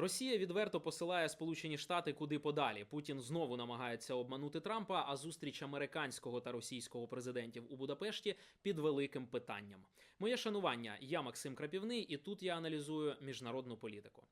Росія відверто посилає Сполучені Штати куди подалі. Путін знову намагається обманути Трампа. А зустріч американського та російського президентів у Будапешті під великим питанням. Моє шанування. Я Максим Крапівний, і тут я аналізую міжнародну політику.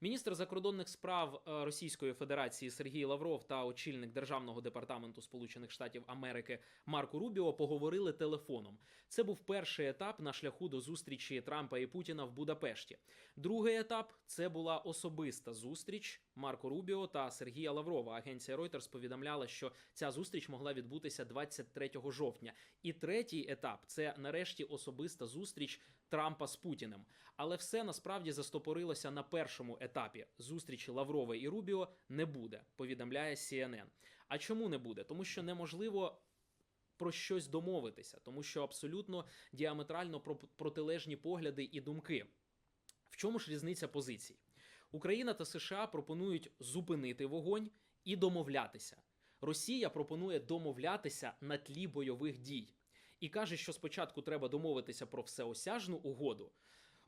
Міністр закордонних справ е, Російської Федерації Сергій Лавров та очільник державного департаменту Сполучених Штатів Америки Марко Рубіо поговорили телефоном. Це був перший етап на шляху до зустрічі Трампа і Путіна в Будапешті. Другий етап це була особиста зустріч Марко Рубіо та Сергія Лаврова. Агенція Reuters повідомляла, що ця зустріч могла відбутися 23 жовтня. І третій етап це нарешті особиста зустріч Трампа з Путіним. Але все насправді застопорилося на першому етапі. Зустрічі Лаврова і Рубіо не буде, повідомляє CNN. А чому не буде? Тому що неможливо про щось домовитися, тому що абсолютно діаметрально про- протилежні погляди і думки. В чому ж різниця позицій? Україна та США пропонують зупинити вогонь і домовлятися. Росія пропонує домовлятися на тлі бойових дій і каже, що спочатку треба домовитися про всеосяжну угоду.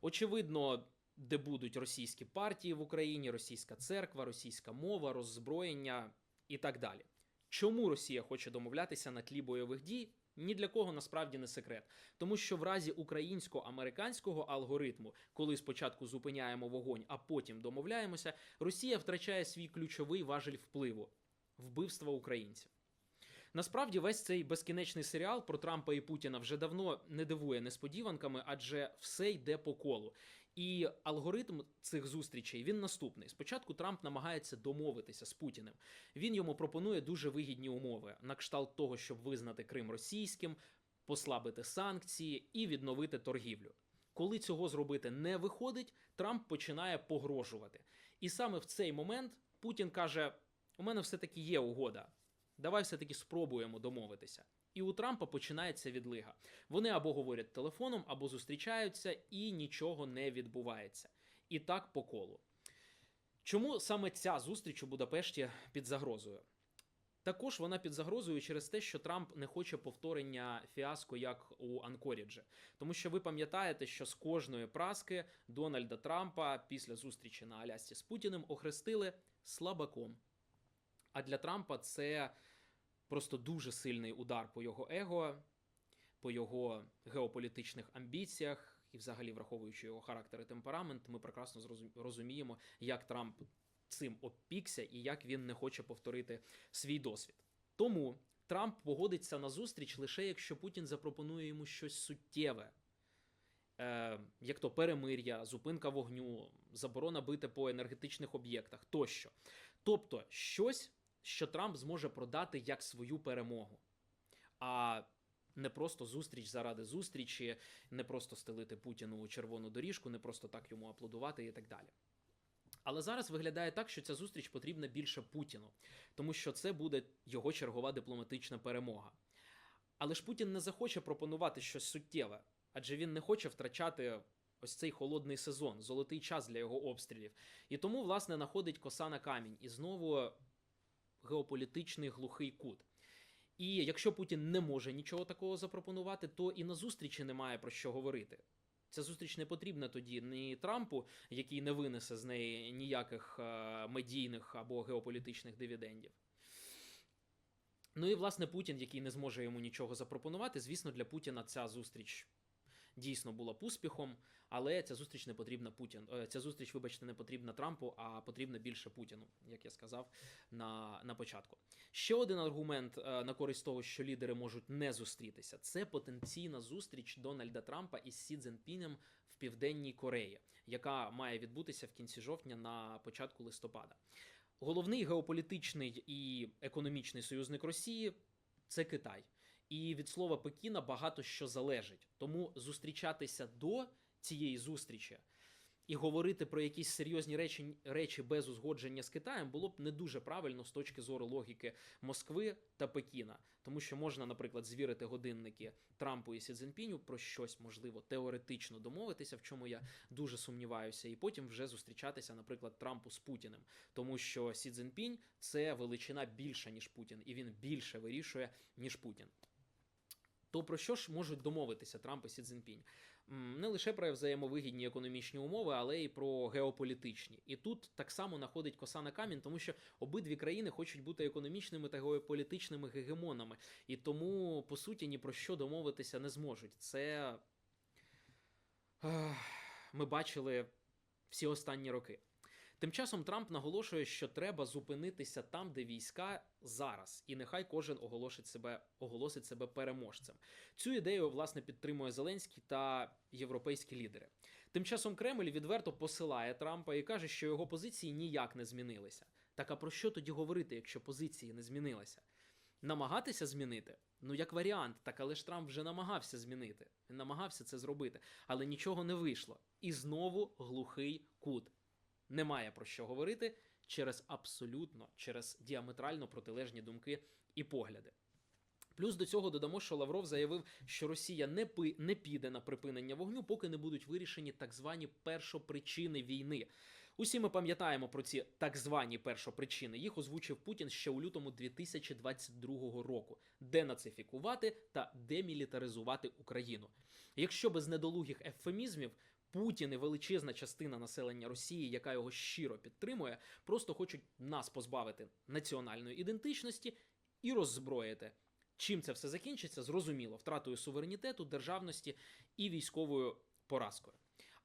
Очевидно, де будуть російські партії в Україні, російська церква, російська мова, роззброєння і так далі. Чому Росія хоче домовлятися на тлі бойових дій? Ні для кого насправді не секрет, тому що в разі українсько-американського алгоритму, коли спочатку зупиняємо вогонь, а потім домовляємося, Росія втрачає свій ключовий важель впливу вбивства українців. Насправді, весь цей безкінечний серіал про Трампа і Путіна вже давно не дивує несподіванками, адже все йде по колу. І алгоритм цих зустрічей він наступний. Спочатку Трамп намагається домовитися з Путіним. Він йому пропонує дуже вигідні умови на кшталт того, щоб визнати Крим російським, послабити санкції і відновити торгівлю. Коли цього зробити не виходить, Трамп починає погрожувати. І саме в цей момент Путін каже: у мене все-таки є угода. Давай все-таки спробуємо домовитися. І у Трампа починається відлига. Вони або говорять телефоном, або зустрічаються, і нічого не відбувається. І так по колу. Чому саме ця зустріч у Будапешті під загрозою? Також вона під загрозою через те, що Трамп не хоче повторення фіаско, як у Анкоріджі. Тому що ви пам'ятаєте, що з кожної праски Дональда Трампа після зустрічі на Алясці з Путіним охрестили слабаком. А для Трампа це просто дуже сильний удар по його его, по його геополітичних амбіціях, і, взагалі, враховуючи його характер і темперамент, ми прекрасно розуміємо, як Трамп цим опікся і як він не хоче повторити свій досвід. Тому Трамп погодиться на зустріч лише якщо Путін запропонує йому щось суттєве. Е, як то перемир'я, зупинка вогню, заборона бити по енергетичних об'єктах тощо. Тобто щось, що Трамп зможе продати як свою перемогу, а не просто зустріч заради зустрічі, не просто стелити Путіну червону доріжку, не просто так йому аплодувати і так далі. Але зараз виглядає так, що ця зустріч потрібна більше Путіну, тому що це буде його чергова дипломатична перемога. Але ж Путін не захоче пропонувати щось суттєве, адже він не хоче втрачати ось цей холодний сезон, золотий час для його обстрілів. І тому, власне, находить коса на камінь. І знову геополітичний глухий кут. І якщо Путін не може нічого такого запропонувати, то і на зустрічі немає про що говорити. Ця зустріч не потрібна тоді ні Трампу, який не винесе з неї ніяких е, медійних або геополітичних дивідендів. Ну і власне Путін, який не зможе йому нічого запропонувати, звісно, для Путіна ця зустріч дійсно була б успіхом, але ця зустріч не потрібна Путін. е, Ця зустріч, вибачте, не потрібна Трампу, а потрібна більше Путіну, як я сказав на, на початку. Ще один аргумент е, на користь того, що лідери можуть не зустрітися, це потенційна зустріч Дональда Трампа із Сі Цзінпінем в Південній Кореї, яка має відбутися в кінці жовтня на початку листопада. Головний геополітичний і економічний союзник Росії це Китай. І від слова Пекіна багато що залежить. Тому зустрічатися до цієї зустрічі і говорити про якісь серйозні речі, речі без узгодження з Китаєм було б не дуже правильно з точки зору логіки Москви та Пекіна, тому що можна, наприклад, звірити годинники Трампу і Сі Цзіньпіню про щось можливо теоретично домовитися, в чому я дуже сумніваюся, і потім вже зустрічатися, наприклад, Трампу з Путіним, тому що Сі Цзіньпінь – це величина більша ніж Путін, і він більше вирішує ніж Путін. То про що ж можуть домовитися Трамп і Сі Цзіньпінь? не лише про взаємовигідні економічні умови, але й про геополітичні. І тут так само находить коса на камінь, тому що обидві країни хочуть бути економічними та геополітичними гегемонами, і тому по суті ні про що домовитися не зможуть. Це ми бачили всі останні роки. Тим часом Трамп наголошує, що треба зупинитися там, де війська зараз, і нехай кожен оголосить себе, оголосить себе переможцем. Цю ідею власне підтримує Зеленський та європейські лідери. Тим часом Кремль відверто посилає Трампа і каже, що його позиції ніяк не змінилися. Так а про що тоді говорити, якщо позиції не змінилися? Намагатися змінити? Ну, як варіант, так але ж Трамп вже намагався змінити. Намагався це зробити, але нічого не вийшло. І знову глухий кут. Немає про що говорити через абсолютно, через діаметрально протилежні думки і погляди. Плюс до цього додамо, що Лавров заявив, що Росія не, пи, не піде на припинення вогню, поки не будуть вирішені так звані першопричини війни. Усі ми пам'ятаємо про ці так звані першопричини. Їх озвучив Путін ще у лютому 2022 року: денацифікувати та демілітаризувати Україну. Якщо без недолугих ефемізмів. Путін і величезна частина населення Росії, яка його щиро підтримує, просто хочуть нас позбавити національної ідентичності і роззброїти. Чим це все закінчиться, зрозуміло, втратою суверенітету, державності і військовою поразкою.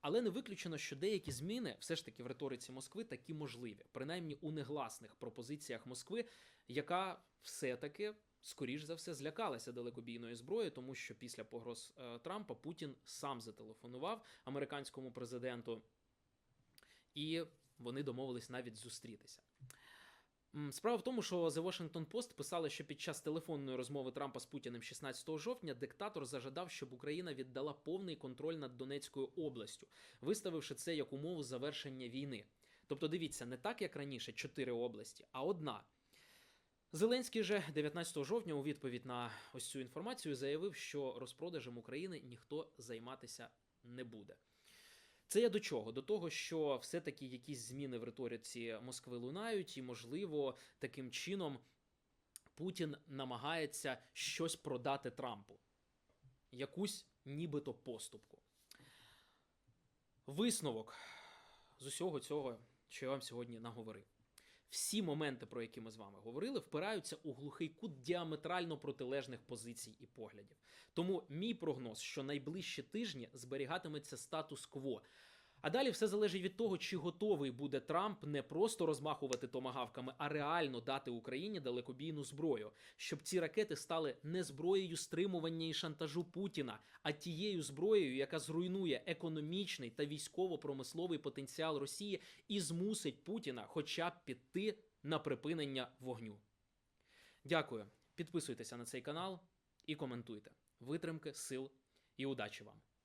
Але не виключено, що деякі зміни все ж таки в риториці Москви такі можливі, принаймні у негласних пропозиціях Москви, яка все-таки, скоріш за все, злякалася далекобійної зброї, тому що після погроз е, Трампа Путін сам зателефонував американському президенту, і вони домовились навіть зустрітися. Справа в тому, що The Washington Post писали, що під час телефонної розмови Трампа з Путіним 16 жовтня диктатор зажадав, щоб Україна віддала повний контроль над Донецькою областю, виставивши це як умову завершення війни. Тобто, дивіться, не так як раніше, чотири області, а одна. Зеленський же 19 жовтня у відповідь на ось цю інформацію заявив, що розпродажем України ніхто займатися не буде. Це я до чого? До того, що все-таки якісь зміни в риториці Москви лунають, і, можливо, таким чином Путін намагається щось продати Трампу, якусь нібито поступку. Висновок з усього цього, що я вам сьогодні наговорив. Всі моменти, про які ми з вами говорили, впираються у глухий кут діаметрально протилежних позицій і поглядів. Тому мій прогноз, що найближчі тижні зберігатиметься статус-кво. А далі все залежить від того, чи готовий буде Трамп не просто розмахувати томагавками, а реально дати Україні далекобійну зброю, щоб ці ракети стали не зброєю стримування і шантажу Путіна, а тією зброєю, яка зруйнує економічний та військово-промисловий потенціал Росії і змусить Путіна хоча б піти на припинення вогню. Дякую. Підписуйтеся на цей канал і коментуйте. Витримки, сил і удачі вам!